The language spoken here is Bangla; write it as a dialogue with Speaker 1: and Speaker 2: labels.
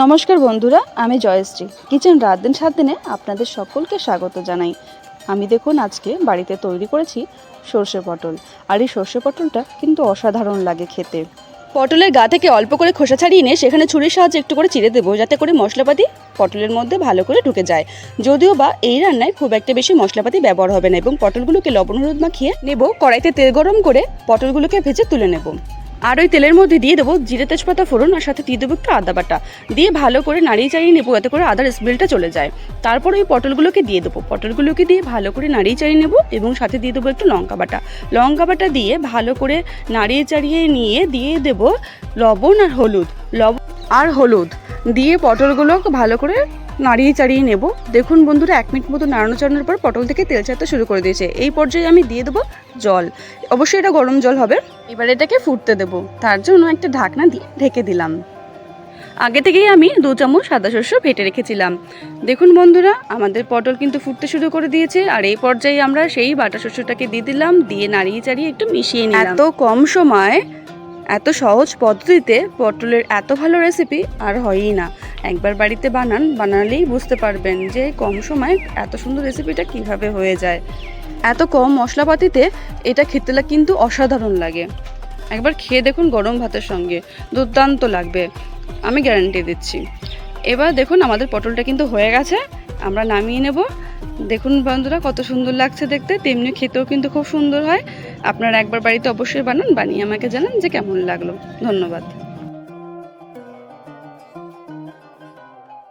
Speaker 1: নমস্কার বন্ধুরা, আমি জয়শ্রী। কিচেন রাত দিন, সাত দিনে আপনাদের সকলকে স্বাগত জানাই। আমি দেখুন আজকে বাড়িতে তৈরি করেছি সর্ষে পটল। আর এই সর্ষে পটলটা কিন্তু অসাধারণ লাগে খেতে। পটলের গা থেকে অল্প করে খোসা ছাড়িয়ে নিয়ে সেখানে ছুরির সাহায্যে একটু করে চিড়ে দেবো, যাতে করে মশলাপাতি পটলের মধ্যে ভালো করে ঢুকে যায়। যদিও বা এই রান্নায় খুব একটা বেশি মশলাপাতি ব্যবহার হবে না এবং পটলগুলোকে লবণ হলুদ মাখিয়ে নেব, কড়াইতে তেল গরম করে পটলগুলোকে ভেজে তুলে নেব। আর ওই তেলের মধ্যে দিয়ে দেবো জিরে তেজপাতা ফোড়ন আর সাথে দিয়ে দেবো একটু আদা বাটা। দিয়ে ভালো করে নাড়িয়ে চাড়িয়ে নেব, যাতে করে আদার স্মেলটা চলে যায়। তারপর ওই পটলগুলোকে দিয়ে দেবো। পটলগুলোকে দিয়ে ভালো করে নাড়িয়ে চাড়িয়ে নেব এবং সাথে দিয়ে দেবো একটু লঙ্কা বাটা। লঙ্কা বাটা দিয়ে ভালো করে নাড়িয়ে চাড়িয়ে নিয়ে দিয়ে দেবো লবণ আর হলুদ। লবণ আর হলুদ। দিয়ে পটলগুলো ভালো করে নাড়িয়ে চাড়িয়ে নেব। দেখুন বন্ধুরা, এক মিনিট মতো নাড়ানো চাড়ানোর পর পটল থেকে তেল ছাড়তে শুরু করে দিয়েছে। এই পর্যায়ে আমি দিয়ে দেবো জল। অবশ্যই এটা গরম জল হবে। এবার এটাকে ফুটতে দেবো। তার জন্য একটা ঢাকনা দিয়ে ঢেকে দিলাম। আগে থেকেই আমি দু চামচ সাদা শস্য ফেটে রেখেছিলাম। দেখুন বন্ধুরা, আমাদের পটল কিন্তু ফুটতে শুরু করে দিয়েছে। আর এই পর্যায়ে আমরা সেই বাটা শস্যটাকে দিয়ে দিলাম। দিয়ে নাড়িয়ে চাড়িয়ে একটু মিশিয়ে নিলাম। এত কম সময় এত সহজ পদ্ধতিতে পটলের এত ভালো রেসিপি আর হয়ই না। একবার বাড়িতে বানান, বানালেই বুঝতে পারবেন যে কম সময়ে এত সুন্দর রেসিপিটা কীভাবে হয়ে যায়। এত কম মশলাপাতিতে এটা খেতে কিন্তু অসাধারণ লাগে। একবার খেয়ে দেখুন গরম ভাতের সঙ্গে, দুর্দান্ত লাগবে, আমি গ্যারান্টি দিচ্ছি। এবার দেখুন আমাদের পটলটা কিন্তু হয়ে গেছে, আমরা নামিয়ে নেব। দেখুন বন্ধুরা, কত সুন্দর লাগছে দেখতে। তেমনি খেতেও কিন্তু খুব সুন্দর হয়। আপনারা একবার বাড়িতে অবশ্যই বানান, বানিয়ে আমাকে জানান যে কেমন লাগল। ধন্যবাদ।